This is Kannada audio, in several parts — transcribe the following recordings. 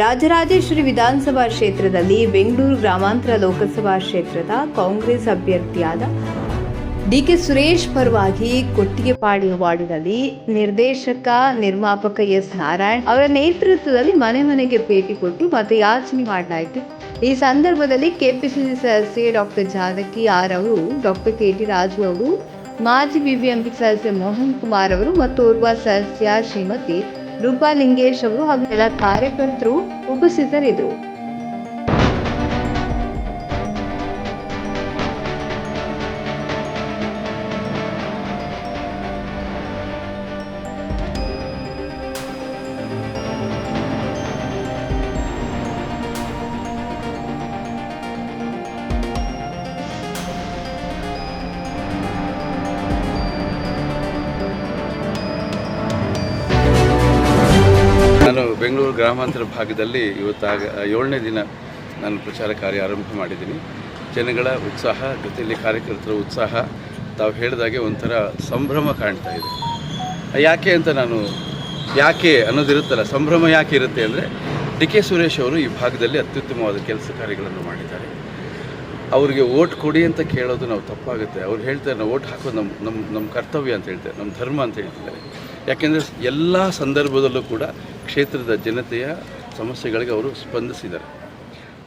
ರಾಜರಾಜೇಶ್ವರಿ ವಿಧಾನಸಭಾ ಕ್ಷೇತ್ರದಲ್ಲಿ ಬೆಂಗಳೂರು ಗ್ರಾಮಾಂತರ ಲೋಕಸಭಾ ಕ್ಷೇತ್ರದ ಕಾಂಗ್ರೆಸ್ ಅಭ್ಯರ್ಥಿಯಾದ ಡಿ ಕೆ ಸುರೇಶ್ ಪರವಾಗಿ ಕೊಟ್ಟಿಗೆಪಾಡಿ ವಾರ್ಡಿನಲ್ಲಿ ನಿರ್ದೇಶಕ, ನಿರ್ಮಾಪಕ ಎಸ್ ನಾರಾಯಣ್ ಅವರ ನೇತೃತ್ವದಲ್ಲಿ ಮನೆ ಮನೆಗೆ ಭೇಟಿ ಕೊಟ್ಟು ಮತಯಾಚನೆ ಮಾಡಲಾಯಿತು. ಈ ಸಂದರ್ಭದಲ್ಲಿ ಕೆಪಿಸಿಸಿ ಸದಸ್ಯೆ ಡಾಕ್ಟರ್ ಜಾನಕಿ ಆರ್ ಅವರು ಡಾಕ್ಟರ್ ಕೆ ಟಿ ರಾಜು ಅವರು, ಮಾಜಿ ಬಿಬಿಎಂಪಿ ಸದಸ್ಯ ಮೋಹನ್ ಕುಮಾರ್ ಅವರು ಮತ್ತು ಓರ್ವ ಸದಸ್ಯ ಶ್ರೀಮತಿ ರೂಪಾ ಲಿಂಗೇಶ್ ಅವರು ಹಾಗೂ ಎಲ್ಲ ಕಾರ್ಯಕರ್ತರು ಉಪಸ್ಥಿತರಿದ್ದರು. ಬೆಂಗಳೂರು ಗ್ರಾಮಾಂತರ ಭಾಗದಲ್ಲಿ ಇವತ್ತಾಗ ಏಳನೇ ದಿನ ನಾನು ಪ್ರಚಾರ ಕಾರ್ಯ ಆರಂಭ ಮಾಡಿದ್ದೀನಿ. ಜನಗಳ ಉತ್ಸಾಹ, ಜೊತೆಯಲ್ಲಿ ಕಾರ್ಯಕರ್ತರ ಉತ್ಸಾಹ, ತಾವು ಹೇಳಿದಾಗೆ ಒಂಥರ ಸಂಭ್ರಮ ಕಾಣ್ತಾ ಇದೆ. ಯಾಕೆ ಅಂತ ನಾನು, ಯಾಕೆ ಅನ್ನೋದಿರುತ್ತಲ್ಲ, ಸಂಭ್ರಮ ಯಾಕೆ ಇರುತ್ತೆ ಅಂದರೆ, ಡಿ ಕೆ ಸುರೇಶ್ ಅವರು ಈ ಭಾಗದಲ್ಲಿ ಅತ್ಯುತ್ತಮವಾದ ಕೆಲಸ ಕಾರ್ಯಗಳನ್ನು ಮಾಡಿದ್ದಾರೆ. ಅವರಿಗೆ ಓಟ್ ಕೊಡಿ ಅಂತ ಕೇಳೋದು ನಾವು ತಪ್ಪಾಗುತ್ತೆ. ಅವ್ರು ಹೇಳ್ತಾರೆ, ನಾವು ಓಟ್ ಹಾಕೋದು ನಮ್ಮ ನಮ್ಮ ನಮ್ಮ ಕರ್ತವ್ಯ ಅಂತ ಹೇಳ್ತಾರೆ ನಮ್ಮ ಧರ್ಮ ಅಂತ ಹೇಳ್ತಿದ್ದಾರೆ ಯಾಕೆಂದರೆ ಎಲ್ಲ ಸಂದರ್ಭದಲ್ಲೂ ಕೂಡ ಕ್ಷೇತ್ರದ ಜನತೆಯ ಸಮಸ್ಯೆಗಳಿಗೆ ಅವರು ಸ್ಪಂದಿಸಿದ್ದಾರೆ.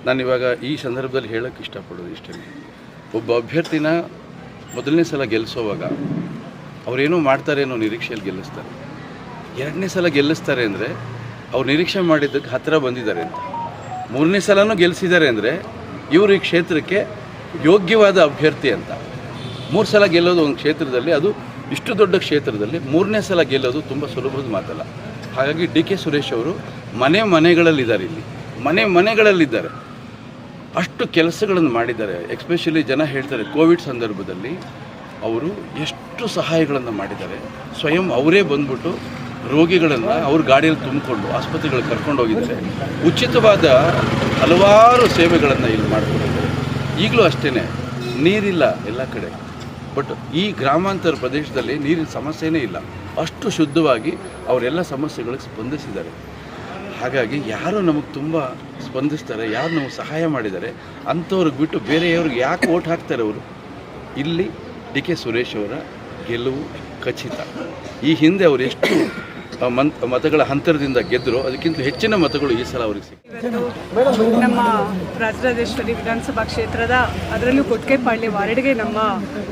ನಾನು ಇವಾಗ ಈ ಸಂದರ್ಭದಲ್ಲಿ ಹೇಳೋಕ್ಕೆ ಇಷ್ಟಪಡೋದು ಇಷ್ಟೇ. ಒಬ್ಬ ಅಭ್ಯರ್ಥಿನ ಮೊದಲನೇ ಸಲ ಗೆಲ್ಲಿಸೋವಾಗ ಅವರೇನೋ ಮಾಡ್ತಾರೆ ಅನ್ನೋ ನಿರೀಕ್ಷೆಯಲ್ಲಿ ಗೆಲ್ಲಿಸ್ತಾರೆ. ಎರಡನೇ ಸಲ ಗೆಲ್ಲಿಸ್ತಾರೆ ಅಂದರೆ ಅವ್ರು ನಿರೀಕ್ಷೆ ಮಾಡಿದ್ದಕ್ಕೆ ಹತ್ತಿರ ಬಂದಿದ್ದಾರೆ ಅಂತ. ಮೂರನೇ ಸಲನೂ ಗೆಲ್ಲಿಸಿದ್ದಾರೆ ಅಂದರೆ ಇವರು ಈ ಕ್ಷೇತ್ರಕ್ಕೆ ಯೋಗ್ಯವಾದ ಅಭ್ಯರ್ಥಿ ಅಂತ. ಮೂರು ಸಲ ಗೆಲ್ಲೋದು ಒಂದು ಕ್ಷೇತ್ರದಲ್ಲಿ ಅದು ಇಷ್ಟು ದೊಡ್ಡ ಕ್ಷೇತ್ರದಲ್ಲಿ ಮೂರನೇ ಸಲ ಗೆಲ್ಲೋದು ತುಂಬ ಸುಲಭದ ಮಾತಲ್ಲ. ಹಾಗಾಗಿ ಡಿ ಕೆ ಸುರೇಶ್ ಅವರು ಮನೆ ಮನೆಗಳಲ್ಲಿದ್ದಾರೆ ಇಲ್ಲಿ. ಮನೆ ಮನೆಗಳಲ್ಲಿದ್ದಾರೆ. ಅಷ್ಟು ಕೆಲಸಗಳನ್ನು ಮಾಡಿದ್ದಾರೆ. ಎಕ್ಸ್ಪೆಷಲಿ ಜನ ಹೇಳ್ತಾರೆ ಕೋವಿಡ್ ಸಂದರ್ಭದಲ್ಲಿ ಅವರು ಎಷ್ಟು ಸಹಾಯಗಳನ್ನು ಮಾಡಿದ್ದಾರೆ. ಸ್ವಯಂ ಅವರೇ ಬಂದ್ಬಿಟ್ಟು ರೋಗಿಗಳನ್ನು ಅವ್ರ ಗಾಡಿಯಲ್ಲಿ ತುಂಬಿಕೊಂಡು ಆಸ್ಪತ್ರೆಗಳಿಗೆ ಕರ್ಕೊಂಡು ಹೋಗಿದ್ದಾರೆ. ಉಚಿತವಾದ ಹಲವಾರು ಸೇವೆಗಳನ್ನು ಇಲ್ಲಿ ಮಾಡಿಕೊಂಡಿದ್ದಾರೆ ಈಗಲೂ ಅಷ್ಟೇ ನೀರಿಲ್ಲ ಎಲ್ಲ ಕಡೆ. ಬಟ್ ಈ ಗ್ರಾಮಾಂತರ ಪ್ರದೇಶದಲ್ಲಿ ನೀರಿನ ಸಮಸ್ಯೆನೇ ಇಲ್ಲ. ಅಷ್ಟು ಶುದ್ಧವಾಗಿ ಅವರೆಲ್ಲ ಸಮಸ್ಯೆಗಳಿಗೆ ಸ್ಪಂದಿಸಿದ್ದಾರೆ. ಹಾಗಾಗಿ ಯಾರು ನಮಗೆ ತುಂಬ ಸ್ಪಂದಿಸ್ತಾರೆ, ಯಾರು ನಮಗೆ ಸಹಾಯ ಮಾಡಿದ್ದಾರೆ ಅಂಥವ್ರಿಗೆ ಬಿಟ್ಟು ಬೇರೆಯವ್ರಿಗೆ ಯಾಕೆ ಓಟ್ ಹಾಕ್ತಾರೆ ಅವರು? ಇಲ್ಲಿ ಡಿ ಕೆ ಸುರೇಶ್ ಅವರ ಗೆಲುವು ಖಚಿತ. ಈ ಹಿಂದೆ ಅವರು ಎಷ್ಟು ಮನ್ ಮತಗಳ ಅಂತರದಿಂದ ಗೆದ್ದರು ಅದಕ್ಕಿಂತ ಹೆಚ್ಚಿನ ಮತಗಳು ಈ ಸಲ ಅವ್ರಿಗೆ ಸಿಕ್ಕಿವೆ ನಮ್ಮ ರಾಜರಾಜೇಶ್ವರಿ ವಿಧಾನಸಭಾ ಕ್ಷೇತ್ರದ ಅದರಲ್ಲೂ ಕೊಟ್ಕೆಪಾಳ್ಯ ವಾರ್ಡ್ಗೆ ನಮ್ಮ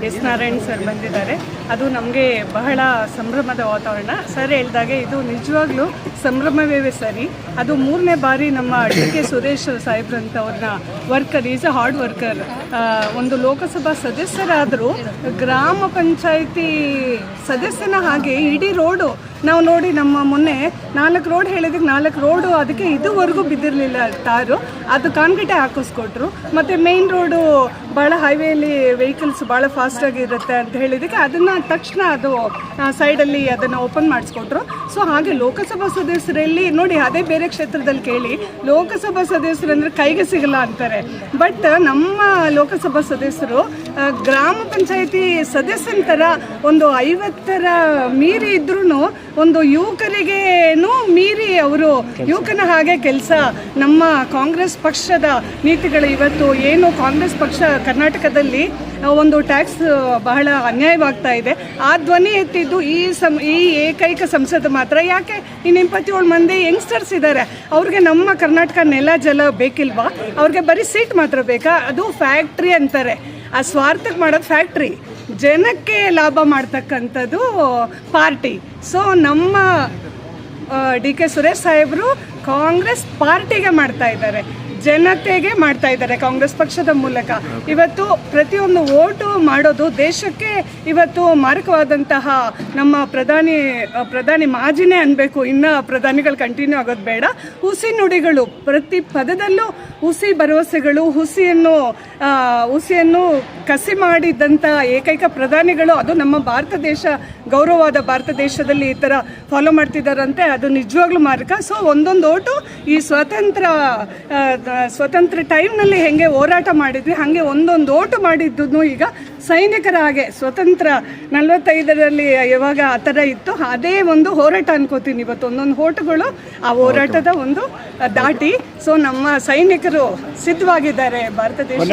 ಎಸ್ ನಾರಾಯಣ್ ಸರ್ ಬಂದಿದ್ದಾರೆ. ಅದು ನಮಗೆ ಬಹಳ ಸಂಭ್ರಮದ ವಾತಾವರಣ. ಸರ್ ಹೇಳ್ದಾಗೆ ಇದು ನಿಜವಾಗ್ಲೂ ಸಂಭ್ರಮವೇ ಸರಿ. ಅದು ಮೂರನೇ ಬಾರಿ ನಮ್ಮ ಡಿ ಕೆ ಸುರೇಶ್ ಸಾಹೇಬ್ರಂತ ಅವ್ರನ್ನ worker, is a hard worker ಒಂದು ಲೋಕಸಭಾ ಸದಸ್ಯರಾದರೂ ಗ್ರಾಮ ಪಂಚಾಯಿತಿ ಸದಸ್ಯನ ಹಾಗೆ ಇಡೀ ರೋಡು ನಾವು ನೋಡಿ ನಮ್ಮ ಮೊನ್ನೆ ನಾಲ್ಕು ರೋಡ್ ಹೇಳಿದಕ್ಕೆ ನಾಲ್ಕು ರೋಡು ಅದಕ್ಕೆ ಇದುವರೆಗೂ ಬಿದ್ದಿರಲಿಲ್ಲ ತಾರು ಅದು ಕಾನ್ಗಟ್ಟೆ ಹಾಕಿಸ್ಕೊಟ್ರು. ಮತ್ತು ಮೇನ್ ರೋಡು ಭಾಳ ಹೈವೇಲಿ ವೆಹಿಕಲ್ಸ್ ಭಾಳ ಫಾಸ್ಟಾಗಿ ಇರುತ್ತೆ ಅಂತ ಹೇಳಿದಕ್ಕೆ ಅದನ್ನು ತಕ್ಷಣ ಅದು ಸೈಡಲ್ಲಿ ಅದನ್ನು ಓಪನ್ ಮಾಡಿಸ್ಕೊಟ್ರು. ಸೊ ಹಾಗೆ ಲೋಕಸಭಾ ಸದಸ್ಯರಲ್ಲಿ ನೋಡಿ ಅದೇ ಬೇರೆ ಕ್ಷೇತ್ರದಲ್ಲಿ ಕೇಳಿ, ಲೋಕಸಭಾ ಸದಸ್ಯರು ಅಂದರೆ ಕೈಗೆ ಸಿಗಲ್ಲ ಅಂತಾರೆ. ಬಟ್ ನಮ್ಮ ಲೋಕಸಭಾ ಸದಸ್ಯರು ಗ್ರಾಮ ಪಂಚಾಯಿತಿ ಸದಸ್ಯನ ಥರ ಒಂದು ಐವತ್ತರ ಮೀರಿ ಇದ್ರೂ ಒಂದು ಯುವಕರಿಗೇನು ಮೀರಿ ಅವರು ಯುವಕನ ಹಾಗೆ ಕೆಲಸ. ನಮ್ಮ ಕಾಂಗ್ರೆಸ್ ಪಕ್ಷದ ನೀತಿಗಳು ಇವತ್ತು ಏನು ಕಾಂಗ್ರೆಸ್ ಪಕ್ಷ ಕರ್ನಾಟಕದಲ್ಲಿ ಒಂದು ಟ್ಯಾಕ್ಸ್ ಬಹಳ ಅನ್ಯಾಯವಾಗ್ತಾ ಇದೆ. ಆ ಧ್ವನಿ ಎತ್ತಿದ್ದು ಈ ಸಂ ಈ ಏಕೈಕ ಸಂಸದ ಮಾತ್ರ. ಯಾಕೆ? ಇನ್ನು ಇಪ್ಪತ್ತೇಳು ಮಂದಿ ಯಂಗ್ಸ್ಟರ್ಸ್ ಇದ್ದಾರೆ ಅವ್ರಿಗೆ ನಮ್ಮ ಕರ್ನಾಟಕ ನೆಲ ಜಲ ಬೇಕಿಲ್ವಾ? ಅವ್ರಿಗೆ ಬರೀ ಸೀಟ್ ಮಾತ್ರ ಬೇಕಾ? ಅದು ಫ್ಯಾಕ್ಟ್ರಿ ಅಂತಾರೆ. ಆ ಸ್ವಾರ್ಥಕ್ಕೆ ಮಾಡೋದು ಫ್ಯಾಕ್ಟ್ರಿ ಜನಕ್ಕೆ ಲಾಭ ಮಾಡ್ತಕ್ಕಂಥದ್ದು ಪಾರ್ಟಿ. ಸೊ ನಮ್ಮ ಡಿ ಕೆ ಸುರೇಶ್ ಸಾಹೇಬರು ಕಾಂಗ್ರೆಸ್ ಪಾರ್ಟಿಗೆ ಮಾಡ್ತಾ ಇದ್ದಾರೆ. ಜನತೆಗೆ ಮಾಡ್ತಾ ಇದ್ದಾರೆ ಕಾಂಗ್ರೆಸ್ ಪಕ್ಷದ ಮೂಲಕ. ಇವತ್ತು ಪ್ರತಿಯೊಂದು ಓಟು ಮಾಡೋದು ದೇಶಕ್ಕೆ ಇವತ್ತು ಮಾರಕವಾದಂತಹ ನಮ್ಮ ಪ್ರಧಾನಿ ಪ್ರಧಾನಿ ಮಾಜಿನೇ ಅನ್ಬೇಕು. ಇನ್ನ ಪ್ರಧಾನಿಗಳು ಕಂಟಿನ್ಯೂ ಆಗೋದು ಬೇಡ. ಹುಸಿ ನುಡಿಗಳು, ಪ್ರತಿ ಪದದಲ್ಲೂ ಹುಸಿ ಭರವಸೆಗಳು, ಹುಸಿಯನ್ನು ಹುಸಿಯನ್ನು ಕಸಿ ಮಾಡಿದಂಥ ಏಕೈಕ ಪ್ರಧಾನಿಗಳು, ಅದು ನಮ್ಮ ಭಾರತ ದೇಶ, ಗೌರವವಾದ ಭಾರತ ದೇಶದಲ್ಲಿ ಈ ಥರ ಫಾಲೋ ಮಾಡ್ತಿದ್ದಾರಂತೆ ಅದು ನಿಜವಾಗ್ಲೂ ಮಾರಕ. ಸೊ ಒಂದೊಂದು ಓಟು ಈ ಸ್ವಾತಂತ್ರ್ಯ ಸ್ವತಂತ್ರ ಟೈಮ್ನಲ್ಲಿ ಹೆಂಗೆ ಹೋರಾಟ ಮಾಡಿದ್ವಿ ಹಾಗೆ ಒಂದೊಂದು ಓಟು ಮಾಡಿದ್ದು ಈಗ ಸೈನಿಕರ ಹಾಗೆ ಸ್ವತಂತ್ರ ನಲವತ್ತೈದರಲ್ಲಿ ಯಾವಾಗ ಆ ಥರ ಇತ್ತು ಅದೇ ಒಂದು ಹೋರಾಟ ಅನ್ಕೋತೀನಿ ಇವತ್ತು. ಒಂದೊಂದು ಓಟುಗಳು ಆ ಹೋರಾಟದ ಒಂದು ದಾಟಿ ಸೊ ನಮ್ಮ ಸೈನಿಕರು ಸಿದ್ಧವಾಗಿದ್ದಾರೆ ಭಾರತ ದೇಶ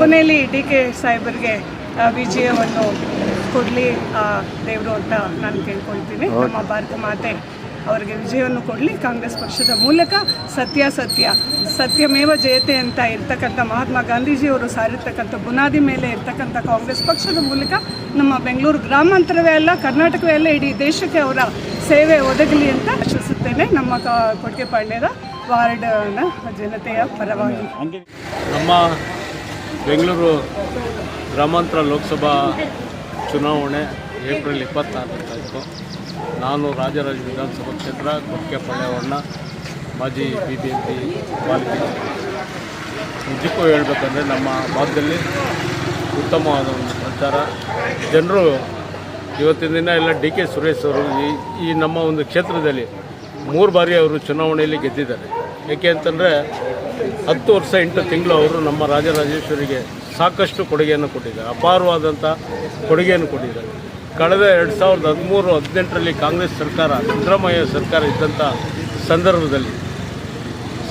ಕೊನೆಯಲ್ಲಿ ಡಿ ಕೆ ಸಾಹೇಬರಿಗೆ ವಿಜಯವನ್ನು ಕೊಡಲಿ ದೇವರು ಅಂತ ನಾನು ಕೇಳ್ಕೊಳ್ತೀನಿ. ನಮ್ಮ ಭಾರತ ಮಾತೆ ಅವರಿಗೆ ವಿಜಯವನ್ನು ಕೊಡಲಿ. ಕಾಂಗ್ರೆಸ್ ಪಕ್ಷದ ಮೂಲಕ ಸತ್ಯ ಸತ್ಯ, ಸತ್ಯಮೇವ ಜಯತೆ ಅಂತ ಇರ್ತಕ್ಕಂಥ ಮಹಾತ್ಮ ಗಾಂಧೀಜಿಯವರು ಸಾರಿರ್ತಕ್ಕಂಥ ಬುನಾದಿ ಮೇಲೆ ಇರ್ತಕ್ಕಂಥ ಕಾಂಗ್ರೆಸ್ ಪಕ್ಷದ ಮೂಲಕ ನಮ್ಮ ಬೆಂಗಳೂರು ಗ್ರಾಮಾಂತರವೇ ಅಲ್ಲ, ಕರ್ನಾಟಕವೇ ಅಲ್ಲ, ಇಡೀ ದೇಶಕ್ಕೆ ಅವರ ಸೇವೆ ಒದಗಲಿ ಅಂತ ಆಶಿಸುತ್ತೇನೆ. ನಮ್ಮ ಕೊಟ್ಟಿಗೆಪಾಳ್ಯದ ವಾರ್ಡ್ನ ಜನತೆಯ ಪರವಾಗಿ. ನಮ್ಮ ಬೆಂಗಳೂರು ಗ್ರಾಮಾಂತರ ಲೋಕಸಭಾ ಚುನಾವಣೆ ಏಪ್ರಿಲ್ ಇಪ್ಪತ್ತಾರು ತಾರೀಕು. ನಾನು ರಾಜರಾಜ ವಿಧಾನಸಭಾ ಕ್ಷೇತ್ರ ಕೊಟ್ಟಿಗೆಪಾಳ್ಯವನ್ನ ಮಾಜಿ ಬಿ ಬಿ ಎಂ ಪಿ ಪಾಲಿಕೆ ನಿಜಕ್ಕೂ ಹೇಳಬೇಕಂದ್ರೆ ನಮ್ಮ ಭಾಗದಲ್ಲಿ ಉತ್ತಮವಾದ ಒಂದು ಪ್ರಚಾರ. ಜನರು ಇವತ್ತಿನ ದಿನ ಎಲ್ಲ ಡಿ ಕೆ ಸುರೇಶ್ ಅವರು ಈ ಈ ನಮ್ಮ ಒಂದು ಕ್ಷೇತ್ರದಲ್ಲಿ ಮೂರು ಬಾರಿ ಅವರು ಚುನಾವಣೆಯಲ್ಲಿ ಗೆದ್ದಿದ್ದಾರೆ. ಏಕೆ ಅಂತಂದರೆ ಹತ್ತು ವರ್ಷ, ಎಂಟು ತಿಂಗಳು ಅವರು ನಮ್ಮ ರಾಜರಾಜೇಶ್ವರಿಗೆ ಸಾಕಷ್ಟು ಕೊಡುಗೆಯನ್ನು ಕೊಟ್ಟಿದ್ದಾರೆ. ಅಪಾರವಾದಂಥ ಕೊಡುಗೆಯನ್ನು ಕೊಟ್ಟಿದ್ದಾರೆ. ಕಳೆದ ಎರಡು ಸಾವಿರದ ಹದಿಮೂರು ಹದಿನೆಂಟರಲ್ಲಿ ಕಾಂಗ್ರೆಸ್ ಸರ್ಕಾರ, ಸಿದ್ದರಾಮಯ್ಯ ಸರ್ಕಾರ ಇದ್ದಂಥ ಸಂದರ್ಭದಲ್ಲಿ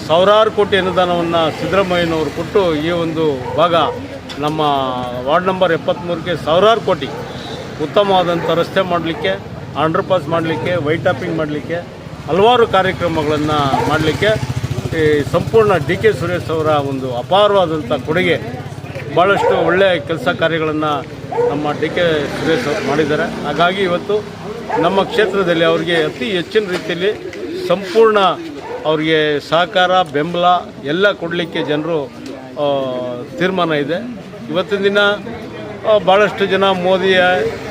ಸಾವಿರಾರು ಕೋಟಿ ಅನುದಾನವನ್ನು ಸಿದ್ದರಾಮಯ್ಯನವರು ಕೊಟ್ಟು ಈ ಒಂದು ಭಾಗ ನಮ್ಮ ವಾರ್ಡ್ ನಂಬರ್ ಎಪ್ಪತ್ತ್ಮೂರಕ್ಕೆ ಸಾವಿರಾರು ಕೋಟಿ ಉತ್ತಮವಾದಂಥ ರಸ್ತೆ ಮಾಡಲಿಕ್ಕೆ ಅಂಡರ್ ಪಾಸ್ ಮಾಡಲಿಕ್ಕೆ ಟಾಪಿಂಗ್ ಮಾಡಲಿಕ್ಕೆ, ಹಲವಾರು ಕಾರ್ಯಕ್ರಮಗಳನ್ನು ಮಾಡಲಿಕ್ಕೆ ಈ ಸಂಪೂರ್ಣ ಡಿ ಕೆ ಸುರೇಶ್ ಅವರ ಒಂದು ಅಪಾರವಾದಂಥ ಕೊಡುಗೆ ಭಾಳಷ್ಟು ಒಳ್ಳೆಯ ಕೆಲಸ ಕಾರ್ಯಗಳನ್ನು ನಮ್ಮ ಡಿ ಕೆ ಸುರೇಶ್ ಅವರು ಮಾಡಿದ್ದಾರೆ. ಹಾಗಾಗಿ ಇವತ್ತು ನಮ್ಮ ಕ್ಷೇತ್ರದಲ್ಲಿ ಅವರಿಗೆ ಅತಿ ಹೆಚ್ಚಿನ ರೀತಿಯಲ್ಲಿ ಸಂಪೂರ್ಣ ಅವರಿಗೆ ಸಹಕಾರ, ಬೆಂಬಲ ಎಲ್ಲ ಕೊಡಲಿಕ್ಕೆ ಜನರು ತೀರ್ಮಾನ ಇದೆ. ಇವತ್ತಿನ ದಿನ ಭಾಳಷ್ಟು ಜನ ಮೋದಿಯ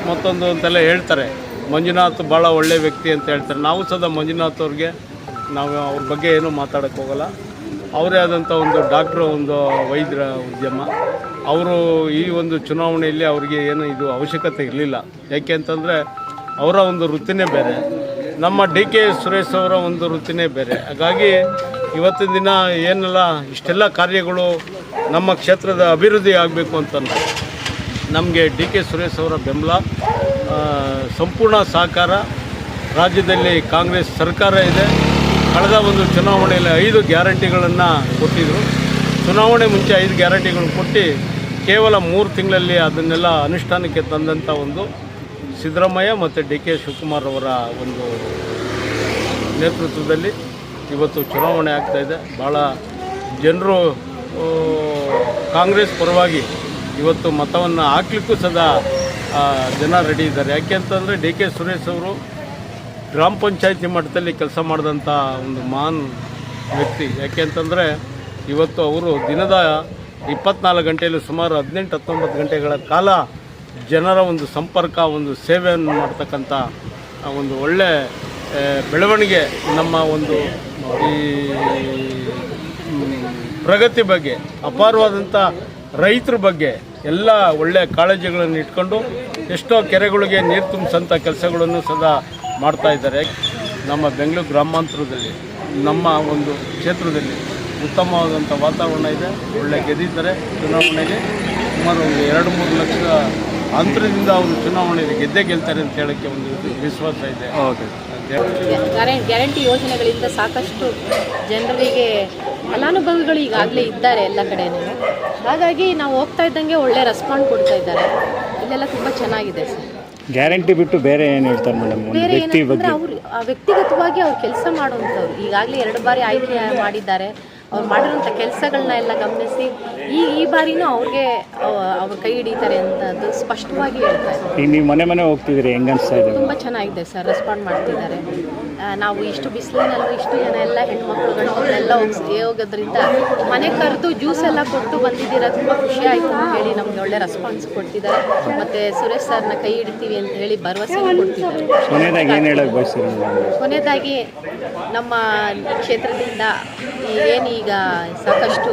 ಮತ್ತೊಂದು ಅಂತೆಲ್ಲ ಹೇಳ್ತಾರೆ. ಮಂಜುನಾಥ್ ಭಾಳ ಒಳ್ಳೆಯ ವ್ಯಕ್ತಿ ಅಂತ ಹೇಳ್ತಾರೆ. ನಾವು ಸದಾ ಮಂಜುನಾಥ್ ಅವ್ರಿಗೆ ನಾವು ಅವ್ರ ಬಗ್ಗೆ ಏನೂ ಮಾತಾಡೋಕ್ಕೆ ಹೋಗಲ್ಲ ಅವರೇ ಆದಂಥ ಒಂದು ಡಾಕ್ಟ್ರ್, ಒಂದು ವೈದ್ಯರ ಉದ್ಯಮ. ಅವರು ಈ ಒಂದು ಚುನಾವಣೆಯಲ್ಲಿ ಅವರಿಗೆ ಏನು ಇದು ಅವಶ್ಯಕತೆ ಇರಲಿಲ್ಲ. ಯಾಕೆ ಅಂತಂದರೆ ಅವರ ಒಂದು ವೃತ್ತಿನೇ ಬೇರೆ. ನಮ್ಮ ಡಿ ಕೆ ಸುರೇಶ್ ಅವರ ಒಂದು ವೃತ್ತಿನೇ ಬೇರೆ. ಹಾಗಾಗಿ ಇವತ್ತಿನ ದಿನ ಏನೆಲ್ಲ ಇಷ್ಟೆಲ್ಲ ಕಾರ್ಯಗಳು ನಮ್ಮ ಕ್ಷೇತ್ರದ ಅಭಿವೃದ್ಧಿ ಆಗಬೇಕು ಅಂತಂದರೆ ನಮಗೆ ಡಿ ಕೆ ಸುರೇಶ್ ಅವರ ಬೆಂಬಲ ಸಂಪೂರ್ಣ ಸಹಕಾರ. ರಾಜ್ಯದಲ್ಲಿ ಕಾಂಗ್ರೆಸ್ ಸರ್ಕಾರ ಇದೆ. ಕಳೆದ ಒಂದು ಚುನಾವಣೆಯಲ್ಲಿ ಐದು ಗ್ಯಾರಂಟಿಗಳನ್ನು ಕೊಟ್ಟಿದ್ದರು ಚುನಾವಣೆ ಮುಂಚೆ ಐದು ಗ್ಯಾರಂಟಿಗಳನ್ನು ಕೊಟ್ಟು ಕೇವಲ ಮೂರು ತಿಂಗಳಲ್ಲಿ ಅದನ್ನೆಲ್ಲ ಅನುಷ್ಠಾನಕ್ಕೆ ತಂದಂಥ ಒಂದು ಸಿದ್ದರಾಮಯ್ಯ ಮತ್ತು ಡಿ ಕೆ ಶಿವಕುಮಾರ್ ಅವರ ಒಂದು ನೇತೃತ್ವದಲ್ಲಿ ಇವತ್ತು ಚುನಾವಣೆ ಆಗ್ತಾಯಿದೆ ಭಾಳ ಜನರು ಕಾಂಗ್ರೆಸ್ ಪರವಾಗಿ ಇವತ್ತು ಮತವನ್ನು ಹಾಕ್ಲಿಕ್ಕೂ ಸದಾ ಜನ ರೆಡಿ ಇದ್ದಾರೆ. ಯಾಕೆ ಅಂತಂದರೆ ಡಿ ಕೆ ಸುರೇಶ್ ಅವರು ಗ್ರಾಮ ಪಂಚಾಯತಿ ಮಟ್ಟದಲ್ಲಿ ಕೆಲಸ ಮಾಡಿದಂಥ ಒಂದು ಮಹಾನ್ ವ್ಯಕ್ತಿ. ಯಾಕೆ ಅಂತಂದರೆ ಇವತ್ತು ಅವರು ದಿನದ ಇಪ್ಪತ್ನಾಲ್ಕು ಗಂಟೆಯಲ್ಲಿ ಸುಮಾರು ಹದಿನೆಂಟು, ಹತ್ತೊಂಬತ್ತು ಗಂಟೆಗಳ ಕಾಲ ಜನರ ಒಂದು ಸಂಪರ್ಕ, ಒಂದು ಸೇವೆಯನ್ನು ಮಾಡ್ತಕ್ಕಂಥ ಒಂದು ಒಳ್ಳೆ ಬೆಳವಣಿಗೆ ನಮ್ಮ ಒಂದು ಈ ಪ್ರಗತಿ ಬಗ್ಗೆ ಅಪಾರವಾದಂಥ ರೈತರ ಬಗ್ಗೆ ಎಲ್ಲ ಒಳ್ಳೆಯ ಕಾಳಜಿಗಳನ್ನು ಇಟ್ಕೊಂಡು ಎಷ್ಟೋ ಕೆರೆಗಳಿಗೆ ನೀರು ತುಂಬಿಸಂಥ ಕೆಲಸಗಳನ್ನು ಸದಾ ಮಾಡ್ತಾ ಇದ್ದಾರೆ. ನಮ್ಮ ಬೆಂಗಳೂರು ಗ್ರಾಮಾಂತರದಲ್ಲಿ ನಮ್ಮ ಒಂದು ಕ್ಷೇತ್ರದಲ್ಲಿ ಉತ್ತಮವಾದಂಥ ವಾತಾವರಣ ಇದೆ. ಒಳ್ಳೆ ಗೆದ್ದಿದ್ದಾರೆ. ಚುನಾವಣೆಗೆ ಸುಮಾರು ಒಂದು ಎರಡು ಮೂರು ಲಕ್ಷ ಅಂತರದಿಂದ ಅವರು ಚುನಾವಣೆಯಲ್ಲಿ ಗೆದ್ದೇ ಗೆಲ್ತಾರೆ ಅಂತ ಹೇಳೋಕ್ಕೆ ಒಂದು ವಿಶ್ವಾಸ ಇದೆ. ಹೌದು ಹೇಳಿ ಗ್ಯಾರಂಟಿ ಗ್ಯಾರಂಟಿ ಯೋಜನೆಗಳಿಂದ ಸಾಕಷ್ಟು ಜನರಿಗೆ ಫಲಾನುಭವಿಗಳು ಈಗಾಗಲೇ ಇದ್ದಾರೆ ಎಲ್ಲ ಕಡೆನೂ. ಹಾಗಾಗಿ ನಾವು ಹೋಗ್ತಾ ಇದ್ದಂಗೆ ಒಳ್ಳೆ ರೆಸ್ಪಾಂಡ್ ಕೊಡ್ತಾ ಇದ್ದಾರೆ. ಇಲ್ಲೆಲ್ಲ ತುಂಬ ಚೆನ್ನಾಗಿದೆ ಸರ್. ಗ್ಯಾರಂಟಿ ಬಿಟ್ಟು ಬೇರೆ ಏನು ಹೇಳ್ತಾರೆ ಮೇಡಮ್? ಒಂದು ಬೇರೆ ವ್ಯಕ್ತಿ ಏನಂತಂದ್ರೆ ಬಗ್ಗೆ. ಅವರು ಆ ವ್ಯಕ್ತಿಗತವಾಗಿ ಅವ್ರು ಕೆಲಸ ಮಾಡುವಂಥವ್ರು. ಈಗಾಗಲೇ ಎರಡು ಬಾರಿ ಆಯ್ಕೆ ಮಾಡಿದ್ದಾರೆ. ಅವ್ರು ಮಾಡಿರುವಂಥ ಕೆಲಸಗಳನ್ನ ಎಲ್ಲ ಗಮನಿಸಿ. ಈ ಈ ಬಾರಿನೂ ಅವ್ರಿಗೆ ಅವ್ರು ಕೈ ಹಿಡಿತಾರೆ ಅಂತದ್ದು ಸ್ಪಷ್ಟವಾಗಿ ಹೇಳ್ತಾರೆ. ಈಗ ನೀವು ಮನೆ ಮನೆ ಹೋಗ್ತಿದ್ದೀರಿ ಹೆಂಗೆ ಅನಿಸ್ತಾ ಇದೆ? ತುಂಬ ಚೆನ್ನಾಗಿದೆ ಸರ್ ರೆಸ್ಪಾಂಡ್ ಮಾಡ್ತಿದ್ದಾರೆ. ಆ, ನಾವು ಇಷ್ಟು ಬಿಸಿಲಿನಲ್ಲೂ ಇಷ್ಟು ಜನ ಎಲ್ಲ ಹೆಣ್ಮಕ್ಳು ಗಂಡ್ಮಕ್ಳೆಲ್ಲ ಹೋಗಿ ಹೋಗೋದ್ರಿಂದ ಮನೆ ಕರೆದು ಜ್ಯೂಸ್ ಎಲ್ಲ ಕೊಟ್ಟು ಬಂದಿದ್ದೀರಾ ತುಂಬ ಖುಷಿ ಆಯಿತು ಅಂತ ಹೇಳಿ ನಮ್ಗೆ ಒಳ್ಳೆ ರೆಸ್ಪಾನ್ಸ್ ಕೊಡ್ತಿದ್ದಾರೆ. ಮತ್ತು ಸುರೇಶ್ ಸರ್ನ ಕೈ ಹಿಡಿತೀವಿ ಅಂತ ಹೇಳಿ ಭರವಸೆ ಕೊಡ್ತಿದ್ದಾರೆ. ಕೊನೆಯದಾಗಿ ಏನು ಬಯಸ್ತೀರಿ ಕೊನೆಯದಾಗಿ ನಮ್ಮ ಕ್ಷೇತ್ರದಿಂದ ಏನೀಗ ಸಾಕಷ್ಟು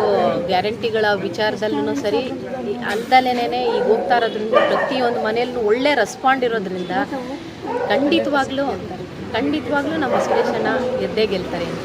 ಗ್ಯಾರಂಟಿಗಳ ವಿಚಾರದಲ್ಲೂ ಸರಿ ಅಲ್ದಲೇನೆ ಈಗ ಹೋಗ್ತಾ ಇರೋದ್ರಿಂದ ಪ್ರತಿಯೊಂದು ಮನೆಯಲ್ಲೂ ಒಳ್ಳೆ ರೆಸ್ಪಾಂಡ್ ಇರೋದ್ರಿಂದ ಖಂಡಿತವಾಗ್ಲೂ ಖಂಡಿತವಾಗ್ಲೂ ನಮ್ಮ ಸುರೇಶಣ್ಣ ಗೆದ್ದೇ ಗೆಲ್ತಾರೆ.